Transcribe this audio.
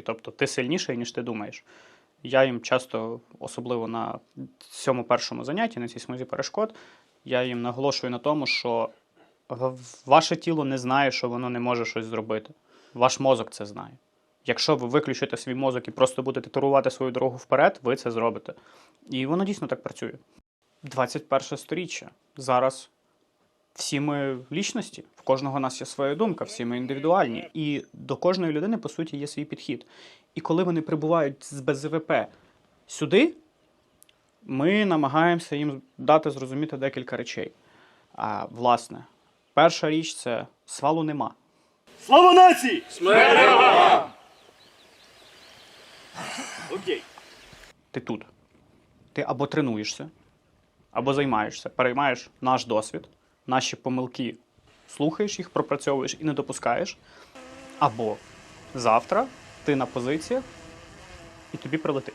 Тобто ти сильніший, ніж ти думаєш. Я їм часто, особливо на цьому першому занятті, на цій смузі перешкод, я їм наголошую на тому, що ваше тіло не знає, що воно не може щось зробити. Ваш мозок це знає. Якщо ви виключите свій мозок і просто будете турувати свою дорогу вперед, ви це зробите. І воно дійсно так працює. 21 сторіччя. Зараз всі ми лічності, в кожного нас є своя думка, всі ми індивідуальні. І до кожної людини, по суті, є свій підхід. І коли вони прибувають з БЗВП сюди, ми намагаємося їм дати зрозуміти декілька речей. А, власне, перша річ це свалу нема. Слава нації! Окей. Ти тут. Ти або тренуєшся, або займаєшся, переймаєш наш досвід, наші помилки, слухаєш їх, пропрацьовуєш і не допускаєш. Або завтра ти на позиціях і тобі прилетить.